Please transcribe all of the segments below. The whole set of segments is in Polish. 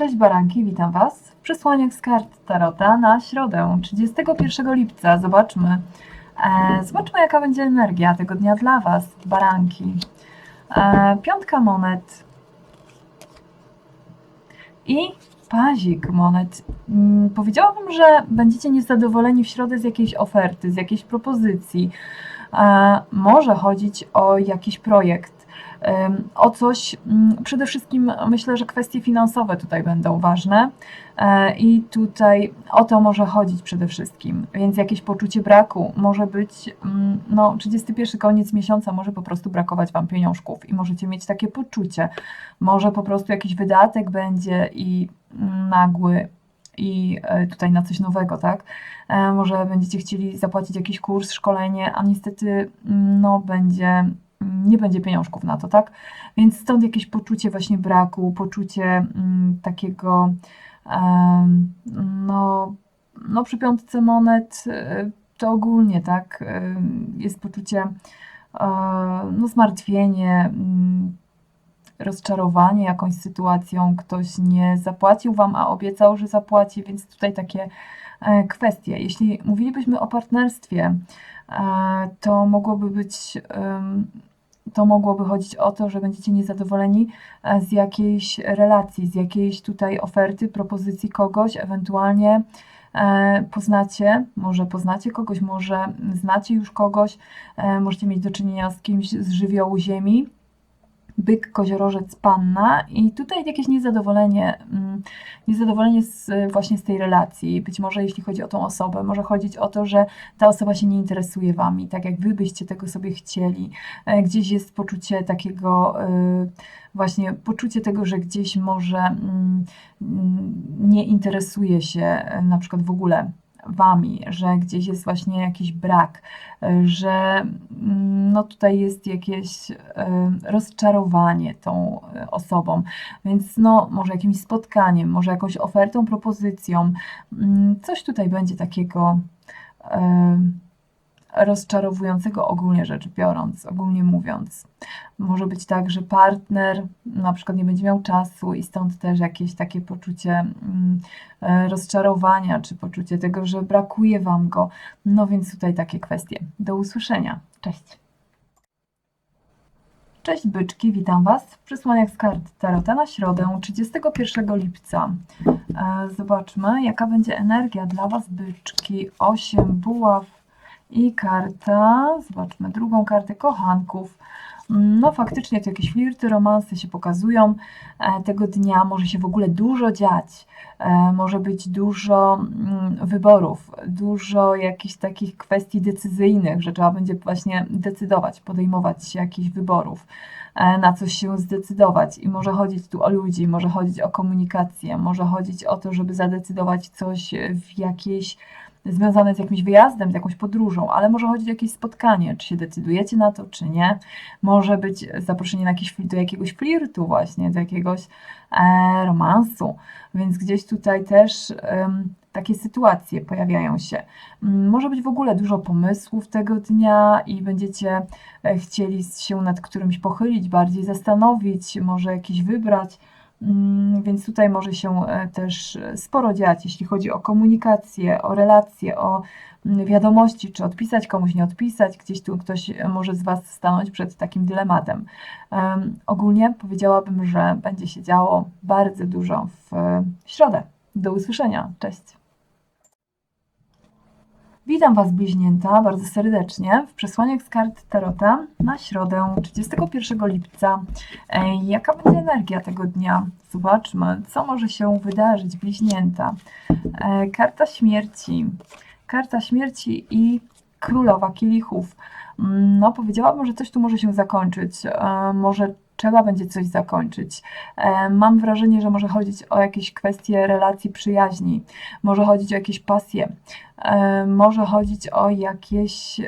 Cześć Baranki, witam Was w przesłaniach z kart Tarota na środę 31 lipca. Zobaczmy, e, zobaczmy jaka będzie energia tego dnia dla Was, Baranki. E, piątka monet i pazik monet. Mm, powiedziałabym, że będziecie niezadowoleni w środę z jakiejś oferty, z jakiejś propozycji. E, może chodzić o jakiś projekt o coś. mm, Przede wszystkim myślę, że kwestie finansowe tutaj będą ważne e, i tutaj o to może chodzić przede wszystkim. Więc jakieś poczucie braku może być, mm, no 31 koniec miesiąca może po prostu brakować Wam pieniążków i możecie mieć takie poczucie. Może po prostu jakiś wydatek będzie i nagły i e, tutaj na coś nowego, tak? E, Może będziecie chcieli zapłacić jakiś kurs, szkolenie, a niestety no będzie nie będzie pieniążków na to, tak? Więc stąd jakieś poczucie właśnie braku, poczucie mm, takiego, no, no przy piątce monet y, to ogólnie, tak? y, Jest poczucie, e, no zmartwienie, mm, rozczarowanie jakąś sytuacją, ktoś nie zapłacił Wam, a obiecał, że zapłaci, więc tutaj takie e, kwestie. Jeśli mówilibyśmy o partnerstwie, e, to mogłoby być, to mogłoby chodzić o to, że będziecie niezadowoleni e, z jakiejś relacji, z jakiejś tutaj oferty, propozycji kogoś, ewentualnie e, poznacie, może poznacie kogoś, może znacie już kogoś, e, możecie mieć do czynienia z kimś z żywiołu ziemi, byk, koziorożec, panna i tutaj jakieś niezadowolenie, mm, niezadowolenie z, właśnie z tej relacji. Być może jeśli chodzi o tą osobę, może chodzić o to, że ta osoba się nie interesuje wami, tak jak wy byście tego sobie chcieli. E, Gdzieś jest poczucie takiego, y, właśnie poczucie tego, że gdzieś może mm, mm, nie interesuje się e, na przykład w ogóle wami, że gdzieś jest właśnie jakiś brak, e, że mm, no tutaj jest jakieś e, rozczarowanie tą e, osobą, więc no może jakimś spotkaniem, może jakąś ofertą, propozycją, mm, coś tutaj będzie takiego rozczarowującego ogólnie rzecz biorąc, ogólnie mówiąc. Może być tak, że partner na przykład nie będzie miał czasu i stąd też jakieś takie poczucie mm, e, rozczarowania, czy poczucie tego, że brakuje Wam go. No więc tutaj takie kwestie. Do usłyszenia. Cześć. Cześć byczki, witam Was w przesłaniach z kart Tarota na środę 31 lipca. E, Zobaczmy, jaka będzie energia dla Was byczki. 8 buław i karta, zobaczmy drugą kartę kochanków. No faktycznie to jakieś flirty, romanse się pokazują e, tego dnia. Może się w ogóle dużo dziać. E, Może być dużo mm, wyborów, dużo jakichś takich kwestii decyzyjnych, że trzeba będzie właśnie decydować, podejmować jakichś wyborów, e, na coś się zdecydować. I może chodzić tu o ludzi, może chodzić o komunikację, może chodzić o to, żeby zadecydować coś w jakiejś związane z jakimś wyjazdem, z jakąś podróżą, ale może chodzić o jakieś spotkanie, czy się decydujecie na to, czy nie. Może być zaproszenie na jakiś, do jakiegoś flirtu właśnie, do jakiegoś e, romansu, więc gdzieś tutaj też takie sytuacje pojawiają się. Mm, Może być w ogóle dużo pomysłów tego dnia i będziecie e, chcieli się nad którymś pochylić, bardziej zastanowić, może jakiś wybrać. Mm, Więc tutaj może się e, też sporo dziać, jeśli chodzi o komunikację, o relacje, o mm, wiadomości, czy odpisać komuś, nie odpisać. Gdzieś tu ktoś e, może z Was stanąć przed takim dylematem. Em, Ogólnie powiedziałabym, że będzie się działo bardzo dużo w e, środę. Do usłyszenia. Cześć. Witam Was, bliźnięta, bardzo serdecznie w przesłaniach z kart Tarota na środę 31 lipca. Jaka będzie energia tego dnia? Zobaczmy, co może się wydarzyć, bliźnięta. Karta śmierci. Karta śmierci i królowa kielichów. Mm, No, powiedziałabym, że coś tu może się zakończyć. E, Może trzeba będzie coś zakończyć. E, Mam wrażenie, że może chodzić o jakieś kwestie relacji przyjaźni, może chodzić o jakieś pasje, e, może chodzić o jakieś e,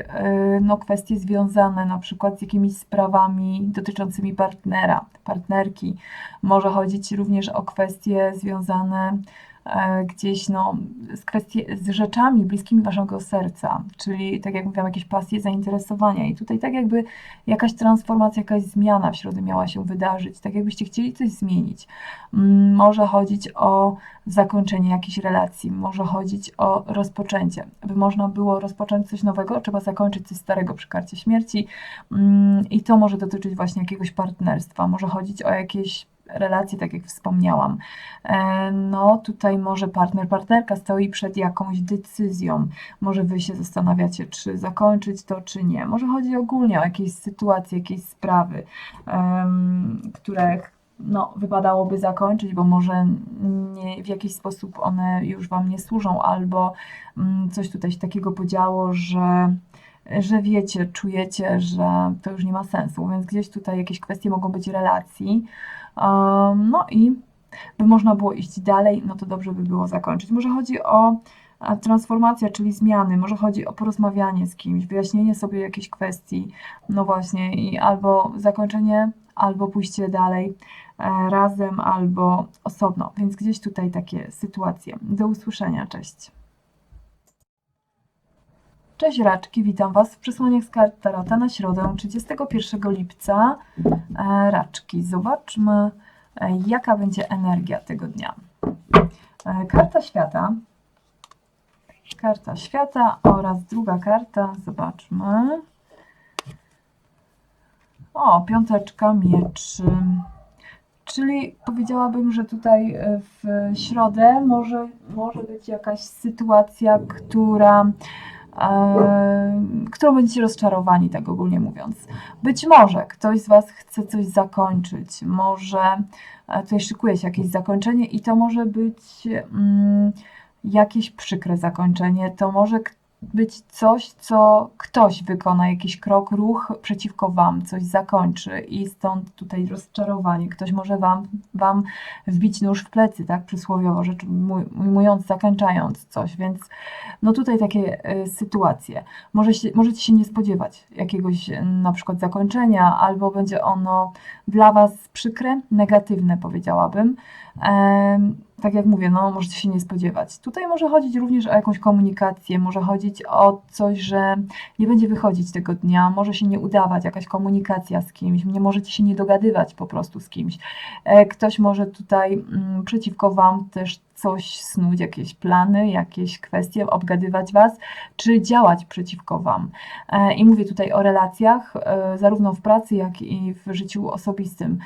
no, kwestie związane na przykład z jakimiś sprawami dotyczącymi partnera, partnerki. Może chodzić również o kwestie związane gdzieś no, z, kwestii, z rzeczami bliskimi waszego serca, czyli tak jak mówiłam, jakieś pasje, zainteresowania. I tutaj tak jakby jakaś transformacja, jakaś zmiana w środę miała się wydarzyć, tak jakbyście chcieli coś zmienić. Mm, Może chodzić o zakończenie jakiejś relacji, może chodzić o rozpoczęcie. By można było rozpocząć coś nowego, trzeba zakończyć coś starego przy karcie śmierci Mm, i to może dotyczyć właśnie jakiegoś partnerstwa, może chodzić o jakieś relacje, tak jak wspomniałam. E, No tutaj może partner, partnerka stoi przed jakąś decyzją. Może wy się zastanawiacie, czy zakończyć to, czy nie. Może chodzi ogólnie o jakieś sytuacje, jakieś sprawy, em, które no, wypadałoby zakończyć, bo może nie, w jakiś sposób one już Wam nie służą, albo mm, coś tutaj się takiego podziało, że, że wiecie, czujecie, że to już nie ma sensu, więc gdzieś tutaj jakieś kwestie mogą być relacji. No i by można było iść dalej, no to dobrze by było zakończyć. Może chodzi o transformację, czyli zmiany, może chodzi o porozmawianie z kimś, wyjaśnienie sobie jakiejś kwestii, no właśnie, i albo zakończenie, albo pójście dalej e, razem, albo osobno, więc gdzieś tutaj takie sytuacje. Do usłyszenia, cześć. Cześć Raczki, witam Was w przesłaniach z kart Tarota na środę 31 lipca. E, Raczki, zobaczmy e, jaka będzie energia tego dnia. E, Karta świata. Karta świata oraz druga karta, zobaczmy. O, piąteczka mieczy. Czyli powiedziałabym, że tutaj w środę może, może być jakaś sytuacja, która, którą będziecie rozczarowani, tak ogólnie mówiąc. Być może ktoś z Was chce coś zakończyć, może e, tutaj szykuje się jakieś zakończenie i to może być mm, jakieś przykre zakończenie, to może k- być coś, co ktoś wykona, jakiś krok, ruch przeciwko Wam, coś zakończy i stąd tutaj rozczarowanie. Ktoś może Wam, wam wbić nóż w plecy, tak, przysłowiowo rzecz uj- ujmując, zakończając coś, więc no tutaj takie y, sytuacje. Może się, możecie się nie spodziewać jakiegoś y, na przykład zakończenia, albo będzie ono dla Was przykre, negatywne powiedziałabym. Tak jak mówię, no możecie się nie spodziewać. Tutaj może chodzić również o jakąś komunikację, może chodzić o coś, że nie będzie wychodzić tego dnia, może się nie udawać, jakaś komunikacja z kimś, nie możecie się nie dogadywać po prostu z kimś. E, Ktoś może tutaj mm, przeciwko Wam też coś snuć, jakieś plany, jakieś kwestie, obgadywać Was, czy działać przeciwko Wam. E, I mówię tutaj o relacjach, e, zarówno w pracy, jak i w życiu osobistym.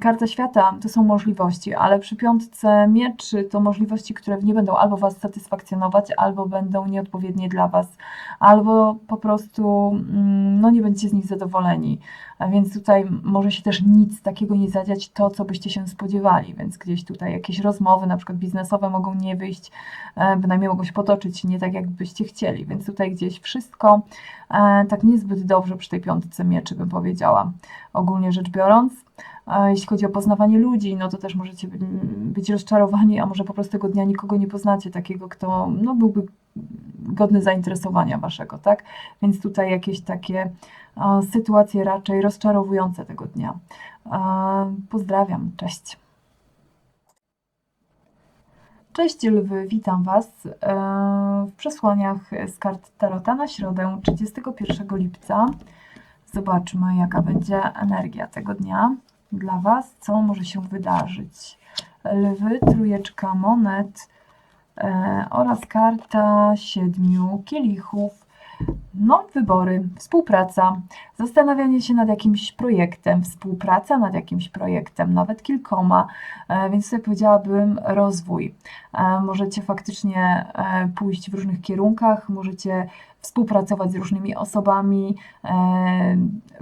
Karta świata to są możliwości, ale przy piątce mieczy to możliwości, które nie będą albo Was satysfakcjonować, albo będą nieodpowiednie dla Was, albo po prostu mm, no, nie będziecie z nich zadowoleni. A więc tutaj może się też nic takiego nie zadziać, to co byście się spodziewali, więc gdzieś tutaj jakieś rozmowy, na przykład biznesowe, mogą nie wyjść, e, bynajmniej mogą się potoczyć nie tak, jakbyście chcieli, więc tutaj gdzieś wszystko e, tak niezbyt dobrze przy tej piątce mieczy, bym powiedziała, ogólnie rzecz biorąc. A jeśli chodzi o poznawanie ludzi, no to też możecie by- być rozczarowani, a może po prostu tego dnia nikogo nie poznacie, takiego, kto no, byłby godny zainteresowania waszego, tak? Więc tutaj jakieś takie sytuacje raczej rozczarowujące tego dnia. Pozdrawiam, cześć. Cześć lwy, witam Was e, w przesłaniach z kart Tarota na środę 31 lipca. Zobaczmy, jaka będzie energia tego dnia dla Was, co może się wydarzyć. Lwy, trójeczka monet e, oraz karta siedmiu kielichów. No, wybory, współpraca, zastanawianie się nad jakimś projektem, współpraca nad jakimś projektem, nawet kilkoma, e, więc sobie powiedziałabym rozwój. E, Możecie faktycznie e, pójść w różnych kierunkach, możecie współpracować z różnymi osobami, e,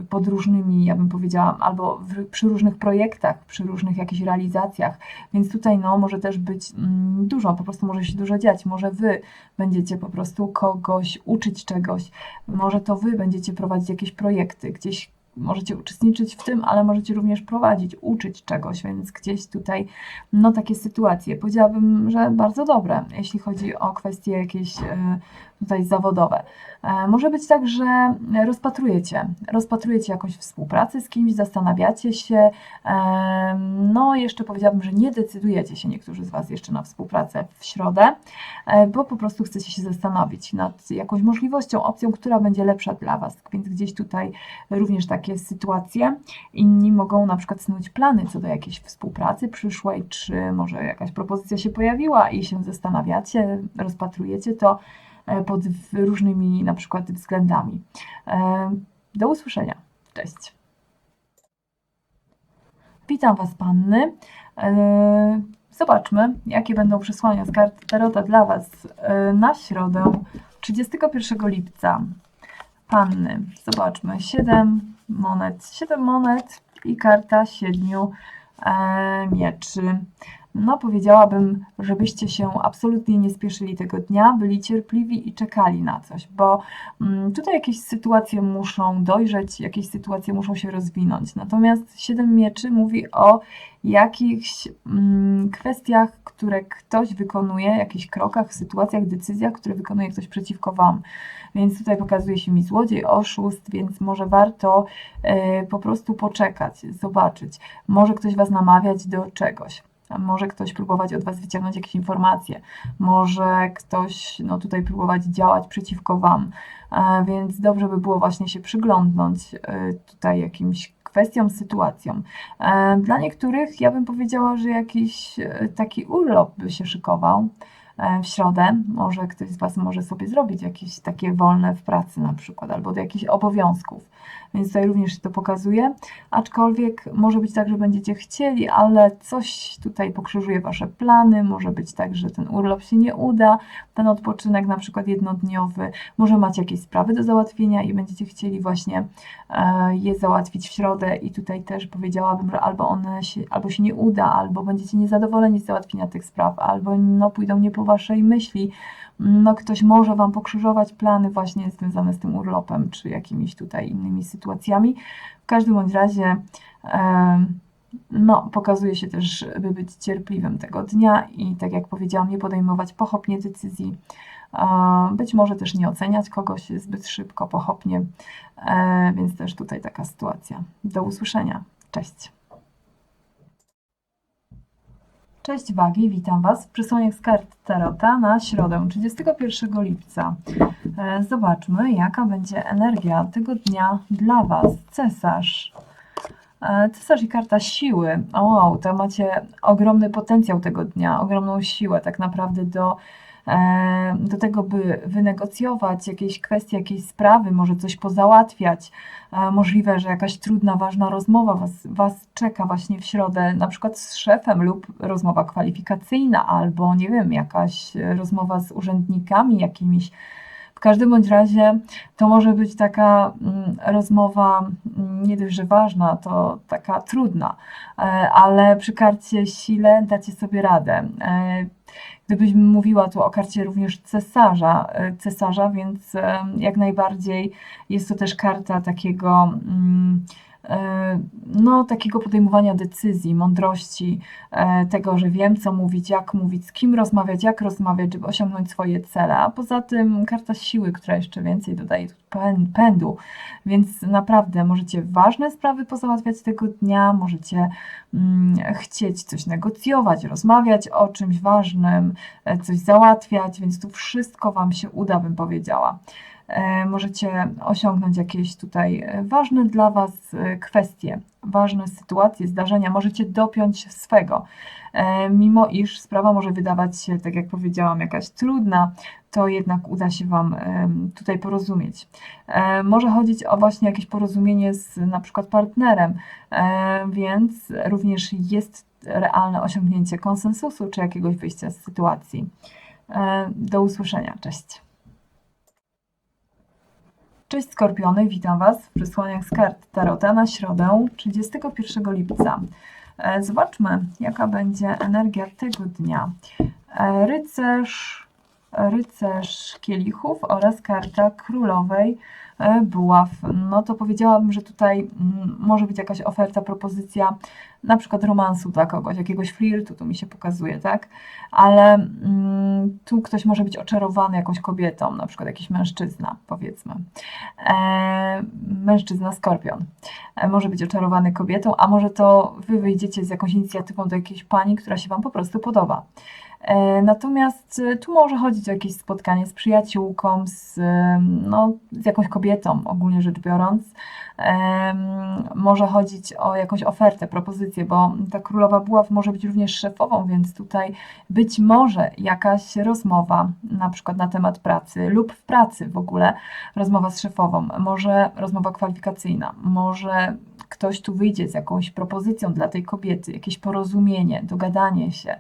pod różnymi, ja bym powiedziała, albo przy różnych projektach, przy różnych jakichś realizacjach, więc tutaj no, może też być mm, dużo, po prostu może się dużo dziać, może Wy będziecie po prostu kogoś uczyć czegoś, może to Wy będziecie prowadzić jakieś projekty, gdzieś możecie uczestniczyć w tym, ale możecie również prowadzić, uczyć czegoś, więc gdzieś tutaj, no takie sytuacje, powiedziałabym, że bardzo dobre, jeśli chodzi o kwestie jakieś e, tutaj zawodowe. E, Może być tak, że rozpatrujecie, rozpatrujecie jakąś współpracę z kimś, zastanawiacie się, e, no jeszcze powiedziałabym, że nie decydujecie się niektórzy z Was jeszcze na współpracę w środę, e, bo po prostu chcecie się zastanowić nad jakąś możliwością, opcją, która będzie lepsza dla Was, więc gdzieś tutaj również takie sytuacje. Inni mogą na przykład snuć plany co do jakiejś współpracy przyszłej, czy może jakaś propozycja się pojawiła i się zastanawiacie, rozpatrujecie to pod w- różnymi na przykład względami. E, Do usłyszenia. Cześć. Witam Was, panny. E, Zobaczmy, jakie będą przesłania z kart Tarota dla Was e, na środę 31 lipca. Panny, zobaczmy, 7 monet, 7 monet i karta 7 e, mieczy. No, powiedziałabym, żebyście się absolutnie nie spieszyli tego dnia, byli cierpliwi i czekali na coś, bo mm, tutaj jakieś sytuacje muszą dojrzeć, jakieś sytuacje muszą się rozwinąć. Natomiast 7 mieczy mówi o jakichś mm, kwestiach, które ktoś wykonuje, jakichś krokach, sytuacjach, decyzjach, które wykonuje ktoś przeciwko Wam. Więc tutaj pokazuje się mi złodziej, oszust, więc może warto e, po prostu poczekać, zobaczyć. Może ktoś Was namawiać do czegoś. Może ktoś próbować od Was wyciągnąć jakieś informacje, może ktoś no, tutaj próbować działać przeciwko Wam, E, więc dobrze by było właśnie się przyglądnąć e, tutaj jakimś kwestiom, sytuacjom. E, Dla niektórych ja bym powiedziała, że jakiś taki urlop by się szykował w środę. Może ktoś z Was może sobie zrobić jakieś takie wolne w pracy na przykład, albo do jakichś obowiązków. Więc tutaj również się to pokazuje. Aczkolwiek może być tak, że będziecie chcieli, ale coś tutaj pokrzyżuje Wasze plany. Może być tak, że ten urlop się nie uda, ten odpoczynek na przykład jednodniowy. Może macie jakieś sprawy do załatwienia i będziecie chcieli właśnie e, je załatwić w środę i tutaj też powiedziałabym, że albo one się, albo się nie uda, albo będziecie niezadowoleni z załatwienia tych spraw, albo no, pójdą nie po waszej myśli. No, ktoś może wam pokrzyżować plany właśnie związane z tym urlopem, czy jakimiś tutaj innymi sytuacjami. W każdym bądź razie no, pokazuje się też, by być cierpliwym tego dnia i tak jak powiedziałam, nie podejmować pochopnie decyzji, być może też nie oceniać kogoś zbyt szybko, pochopnie, e, więc też tutaj taka sytuacja. Do usłyszenia. Cześć. Cześć Wagi, witam Was w przesłaniach z kart Tarota na środę 31 lipca. E, Zobaczmy, jaka będzie energia tego dnia dla Was. Cesarz. E, Cesarz i karta siły. Wow, to macie ogromny potencjał tego dnia, ogromną siłę tak naprawdę do, do tego, by wynegocjować jakieś kwestie, jakieś sprawy, może coś pozałatwiać. E, Możliwe, że jakaś trudna, ważna rozmowa was, was czeka właśnie w środę, na przykład z szefem lub rozmowa kwalifikacyjna, albo nie wiem, jakaś e, rozmowa z urzędnikami jakimiś. W każdym bądź razie to może być taka mm, rozmowa mm, nie dość, że ważna, to taka trudna, e, ale przy karcie sile dacie sobie radę. E, Gdybyś mówiła tu o karcie również cesarza, e, cesarza, więc jak najbardziej jest to też karta takiego, mm, no, takiego podejmowania decyzji, mądrości, e, tego, że wiem, co mówić, jak mówić, z kim rozmawiać, jak rozmawiać, żeby osiągnąć swoje cele. A poza tym karta siły, która jeszcze więcej dodaje pędu, więc naprawdę możecie ważne sprawy pozałatwiać tego dnia, możecie mm, chcieć coś negocjować, rozmawiać o czymś ważnym, e, coś załatwiać, więc tu wszystko Wam się uda, bym powiedziała. E, Możecie osiągnąć jakieś tutaj e, ważne dla Was e, kwestie, ważne sytuacje, zdarzenia, możecie dopiąć swego. Mimo iż sprawa może wydawać się, tak jak powiedziałam, jakaś trudna, to jednak uda się Wam tutaj porozumieć. Może chodzić o właśnie jakieś porozumienie z na przykład partnerem, więc również jest realne osiągnięcie konsensusu czy jakiegoś wyjścia z sytuacji. Do usłyszenia. Cześć. Cześć Skorpiony, witam Was w przesłaniach z kart Tarota na środę 31 lipca. E, Zobaczmy, jaka będzie energia tego dnia. E, Rycerz, rycerz kielichów oraz karta królowej buław, no to powiedziałabym, że tutaj mm, może być jakaś oferta, propozycja na przykład romansu dla kogoś, jakiegoś flirtu, tu mi się pokazuje, tak? Ale mm, tu ktoś może być oczarowany jakąś kobietą, na przykład jakiś mężczyzna, powiedzmy. E, mężczyzna skorpion. E, może być oczarowany kobietą, a może to wy wyjdziecie z jakąś inicjatywą do jakiejś pani, która się wam po prostu podoba. E, Natomiast e, tu może chodzić o jakieś spotkanie z przyjaciółką, z, no, z jakąś kobietą, ogólnie rzecz biorąc. Może chodzić o jakąś ofertę, propozycję, bo ta królowa buław może być również szefową, więc tutaj być może jakaś rozmowa, na przykład na temat pracy lub w pracy w ogóle, rozmowa z szefową, może rozmowa kwalifikacyjna, może ktoś tu wyjdzie z jakąś propozycją dla tej kobiety, jakieś porozumienie, dogadanie się,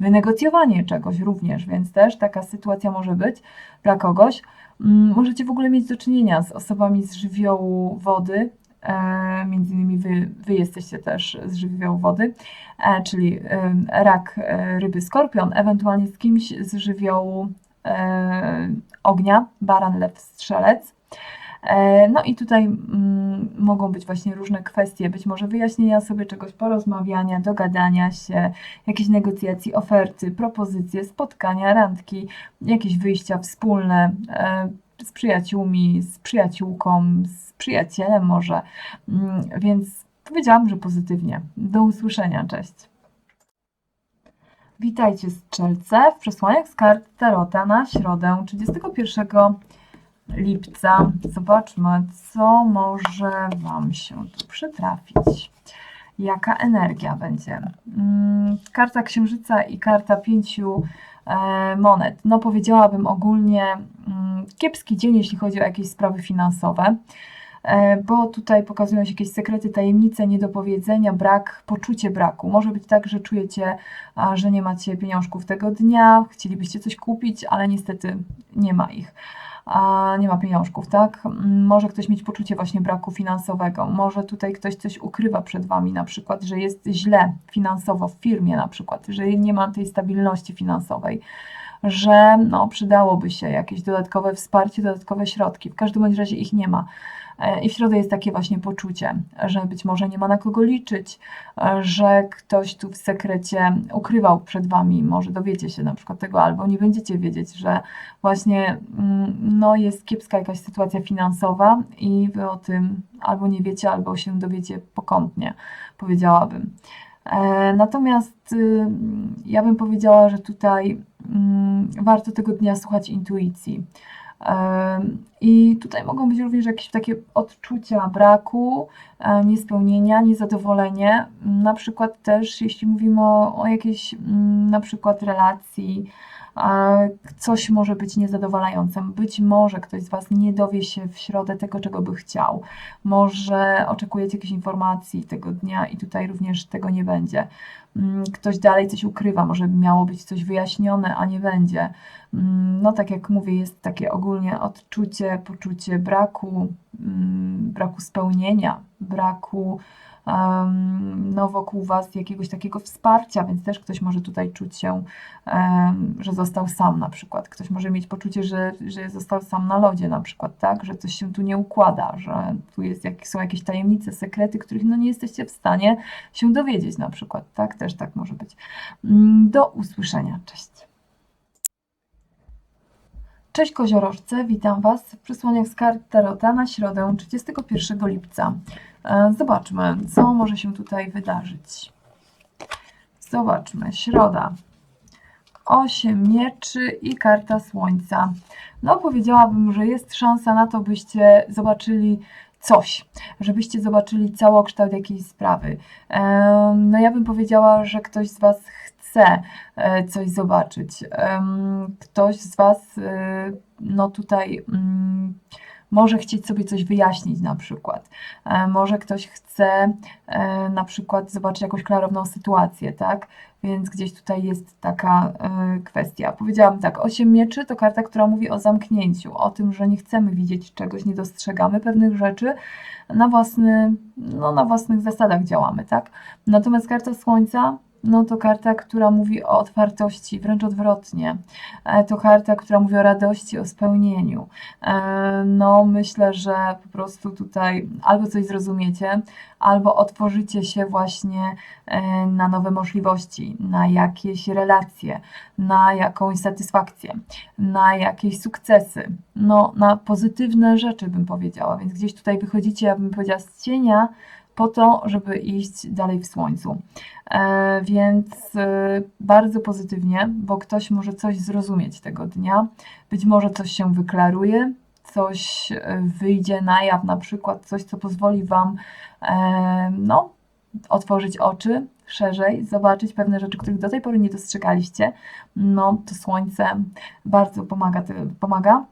wynegocjowanie czegoś również, więc też taka sytuacja może być dla kogoś. Mm, Możecie w ogóle mieć do czynienia z osobami z żywiołu wody, e, między innymi wy, wy jesteście też z żywiołu wody, e, czyli rak, e, ryby, skorpion, ewentualnie z kimś z żywiołu ognia, baran, lew, strzelec. E, No i tutaj mm, mogą być właśnie różne kwestie, być może wyjaśnienia sobie czegoś, porozmawiania, dogadania się, jakieś negocjacji, oferty, propozycje, spotkania, randki, jakieś wyjścia wspólne e, z przyjaciółmi, z przyjaciółką, z przyjacielem może. Mm, Więc powiedziałam, że pozytywnie. Do usłyszenia, cześć. Witajcie strzelce w przesłaniach z kart Tarota na środę 31 lipca. Zobaczmy, co może Wam się tu przytrafić. Jaka energia będzie? Mm, Karta Księżyca i karta pięciu e, monet. No, powiedziałabym ogólnie mm, kiepski dzień, jeśli chodzi o jakieś sprawy finansowe, bo tutaj pokazują się jakieś sekrety, tajemnice, niedopowiedzenia, brak, poczucie braku. Może być tak, że czujecie, że nie macie pieniążków tego dnia, chcielibyście coś kupić, ale niestety nie ma ich a nie ma pieniążków, tak? Mm, Może ktoś mieć poczucie właśnie braku finansowego, może tutaj ktoś coś ukrywa przed Wami, na przykład, że jest źle finansowo w firmie na przykład, że nie ma tej stabilności finansowej, że no, przydałoby się jakieś dodatkowe wsparcie, dodatkowe środki. W każdym bądź razie ich nie ma. E, I w środę jest takie właśnie poczucie, że być może nie ma na kogo liczyć, e, że ktoś tu w sekrecie ukrywał przed Wami, może dowiecie się na przykład tego, albo nie będziecie wiedzieć, że właśnie mm, no, jest kiepska jakaś sytuacja finansowa i Wy o tym albo nie wiecie, albo się dowiecie pokątnie, powiedziałabym. E, Natomiast y, ja bym powiedziała, że tutaj mm, warto tego dnia słuchać intuicji. Em, I tutaj mogą być również jakieś takie odczucia braku, e, niespełnienia, niezadowolenie. Na przykład też, jeśli mówimy o, o jakiejś mm, na przykład relacji, e, coś może być niezadowalającym. Być może ktoś z Was nie dowie się w środę tego, czego by chciał. Może oczekujecie jakiejś informacji tego dnia i tutaj również tego nie będzie. Mm, Ktoś dalej coś ukrywa, może miało być coś wyjaśnione, a nie będzie. Mm, No, tak jak mówię, jest takie ogólnie odczucie, poczucie braku, mm, braku spełnienia, braku no, wokół Was jakiegoś takiego wsparcia, więc też ktoś może tutaj czuć się, że został sam na przykład. Ktoś może mieć poczucie, że, że został sam na lodzie na przykład, tak? Że coś się tu nie układa, że tu jest, są jakieś tajemnice, sekrety, których no, nie jesteście w stanie się dowiedzieć na przykład, tak? Też tak może być. Mm, Do usłyszenia. Cześć. Cześć koziorożce, witam Was w przesłaniach z kart Tarota na środę 31 lipca. E, Zobaczmy, co może się tutaj wydarzyć. Zobaczmy, środa. Osiem mieczy i karta słońca. No powiedziałabym, że jest szansa na to, byście zobaczyli coś, żebyście zobaczyli całokształt jakiejś sprawy. Em, No ja bym powiedziała, że ktoś z Was chce coś zobaczyć. Ktoś z Was e, no tutaj mm, może chcieć sobie coś wyjaśnić na przykład. E, Może ktoś chce e, na przykład zobaczyć jakąś klarowną sytuację, tak? Więc gdzieś tutaj jest taka kwestia. Powiedziałam tak, osiem mieczy to karta, która mówi o zamknięciu, o tym, że nie chcemy widzieć czegoś, nie dostrzegamy pewnych rzeczy, na, własny, no, na własnych zasadach działamy, tak? Natomiast karta Słońca no to karta, która mówi o otwartości, wręcz odwrotnie. E, To karta, która mówi o radości, o spełnieniu. E, No, myślę, że po prostu tutaj albo coś zrozumiecie, albo otworzycie się właśnie e, na nowe możliwości, na jakieś relacje, na jakąś satysfakcję, na jakieś sukcesy, no, na pozytywne rzeczy, bym powiedziała. Więc gdzieś tutaj wychodzicie, ja bym powiedziała, z cienia po to, żeby iść dalej w słońcu. E, więc e, bardzo pozytywnie, bo ktoś może coś zrozumieć tego dnia, być może coś się wyklaruje, coś e, wyjdzie na jaw, na przykład coś, co pozwoli Wam no, otworzyć oczy szerzej, zobaczyć pewne rzeczy, których do tej pory nie dostrzegaliście. No, to słońce bardzo pomaga. pomaga.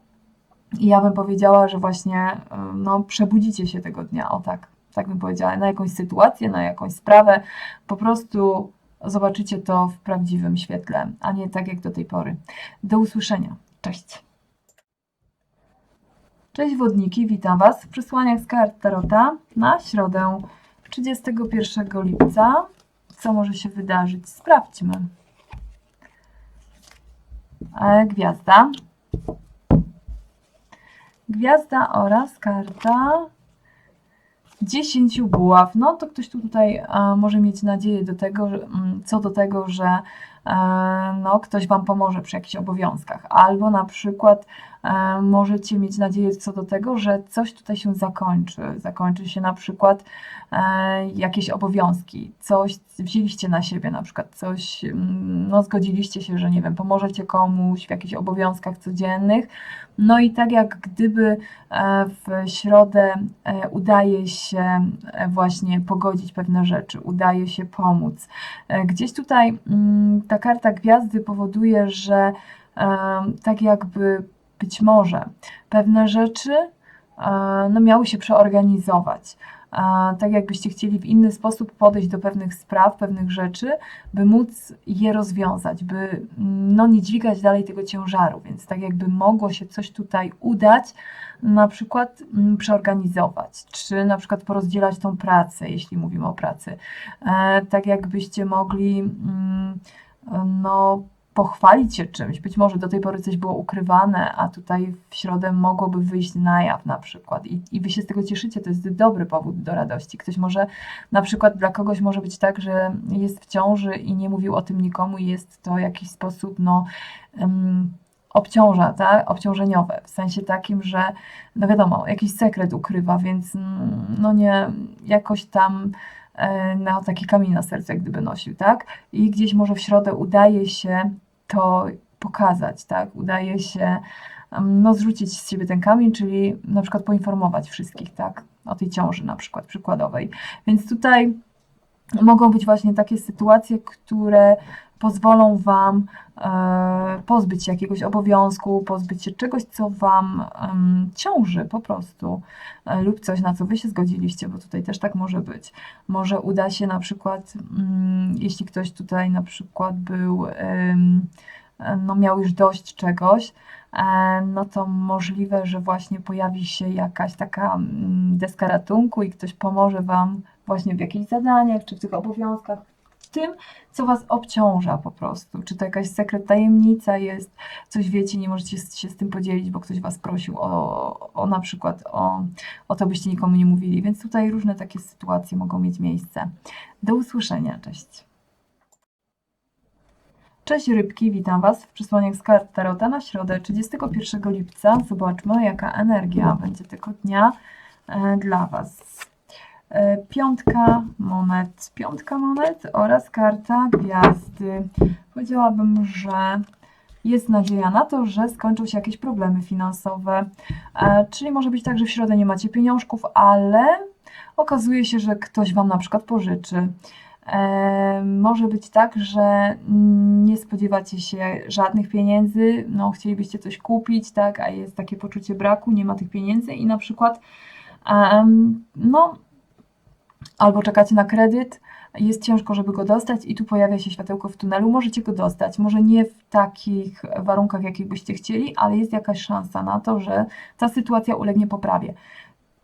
I ja bym powiedziała, że właśnie no, przebudzicie się tego dnia, o tak, tak bym powiedziała, na jakąś sytuację, na jakąś sprawę, po prostu zobaczycie to w prawdziwym świetle, a nie tak jak do tej pory. Do usłyszenia. Cześć. Cześć wodniki, witam Was w przesłaniach z kart Tarota na środę 31 lipca. Co może się wydarzyć? Sprawdźmy. E, Gwiazda. Gwiazda oraz karta 10 buław. No to ktoś tu tutaj może mieć nadzieję do tego, mm, co do tego, że no, ktoś Wam pomoże przy jakichś obowiązkach. Albo na przykład e, możecie mieć nadzieję co do tego, że coś tutaj się zakończy. Zakończy się na przykład e, jakieś obowiązki, coś wzięliście na siebie, na przykład coś, mm, no zgodziliście się, że nie wiem, pomożecie komuś w jakichś obowiązkach codziennych. No i tak jak gdyby e, w środę e, udaje się e, właśnie pogodzić pewne rzeczy, udaje się pomóc. E, Gdzieś tutaj mm, ta karta gwiazdy powoduje, że tak jakby być może pewne rzeczy e, no, miały się przeorganizować. E, Tak jakbyście chcieli w inny sposób podejść do pewnych spraw, pewnych rzeczy, by móc je rozwiązać, by mm, no, nie dźwigać dalej tego ciężaru, więc tak jakby mogło się coś tutaj udać, na przykład mm, przeorganizować, czy na przykład porozdzielać tą pracę, jeśli mówimy o pracy. E, Tak jakbyście mogli mm, no, pochwalić się czymś. Być może do tej pory coś było ukrywane, a tutaj w środę mogłoby wyjść na jaw na przykład i, i wy się z tego cieszycie, to jest dobry powód do radości. Ktoś może, na przykład dla kogoś może być tak, że jest w ciąży i nie mówił o tym nikomu i jest to w jakiś sposób, no, em, obciąża, tak? Obciążeniowe, w sensie takim, że no wiadomo, jakiś sekret ukrywa, więc mm, no nie, jakoś tam e, na taki kamień na sercu jak gdyby nosił, tak? I gdzieś może w środę udaje się to pokazać, tak? Udaje się no, zrzucić z siebie ten kamień, czyli na przykład poinformować wszystkich, tak? O tej ciąży na przykład przykładowej. Więc tutaj mogą być właśnie takie sytuacje, które pozwolą Wam e, pozbyć się jakiegoś obowiązku, pozbyć się czegoś, co Wam ciąży po prostu, e, lub coś, na co Wy się zgodziliście, bo tutaj też tak może być. Może uda się na przykład, mm, jeśli ktoś tutaj na przykład był, no miał już dość czegoś, e, no to możliwe, że właśnie pojawi się jakaś taka mm, deska ratunku i ktoś pomoże Wam właśnie w jakichś zadaniach, czy w tych obowiązkach, w tym, co Was obciąża po prostu. Czy to jakaś sekret, tajemnica jest, coś wiecie, nie możecie się z tym podzielić, bo ktoś Was prosił o, o na przykład o, o to, byście nikomu nie mówili. Więc tutaj różne takie sytuacje mogą mieć miejsce. Do usłyszenia, cześć. Cześć rybki, witam Was w przesłaniach z kart Tarota na środę 31 lipca. Zobaczmy, jaka energia będzie tego dnia e, dla Was. E, Piątka monet, piątka monet oraz karta gwiazdy. Powiedziałabym, że jest nadzieja na to, że skończą się jakieś problemy finansowe. E, Czyli może być tak, że w środę nie macie pieniążków, ale okazuje się, że ktoś Wam na przykład pożyczy. E, Może być tak, że nie spodziewacie się żadnych pieniędzy, no chcielibyście coś kupić, tak, a jest takie poczucie braku, nie ma tych pieniędzy i na przykład no albo czekacie na kredyt, jest ciężko, żeby go dostać i tu pojawia się światełko w tunelu, możecie go dostać, może nie w takich warunkach, jakich byście chcieli, ale jest jakaś szansa na to, że ta sytuacja ulegnie poprawie.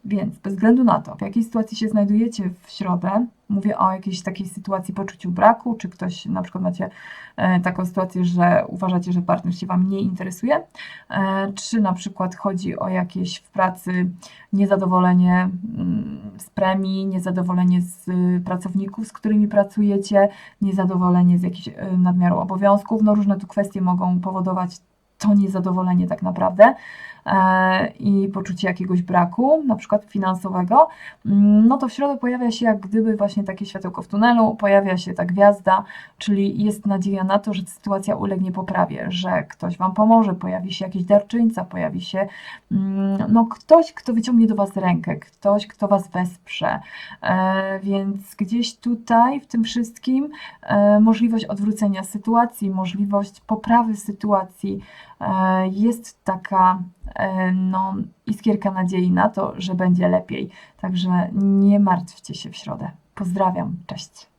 Więc bez względu na to, w jakiej sytuacji się znajdujecie w środę, mówię o jakiejś takiej sytuacji poczuciu braku, czy ktoś na przykład macie e, taką sytuację, że uważacie, że partner się Wam nie interesuje, e, czy na przykład chodzi o jakieś w pracy niezadowolenie mm, z premii, niezadowolenie z pracowników, z którymi pracujecie, niezadowolenie z jakichś y, nadmiaru obowiązków, no różne tu kwestie mogą powodować to niezadowolenie tak naprawdę. e, i poczucie jakiegoś braku, na przykład finansowego, mm, no to w środę pojawia się jak gdyby właśnie takie światełko w tunelu, pojawia się ta gwiazda, czyli jest nadzieja na to, że sytuacja ulegnie poprawie, że ktoś Wam pomoże, pojawi się jakiś darczyńca, pojawi się mm, no, ktoś, kto wyciągnie do Was rękę, ktoś, kto Was wesprze, e, więc gdzieś tutaj w tym wszystkim e, możliwość odwrócenia sytuacji, możliwość poprawy sytuacji, e, jest taka e, no, iskierka nadziei na to, że będzie lepiej. Także nie martwcie się w środę. Pozdrawiam, cześć.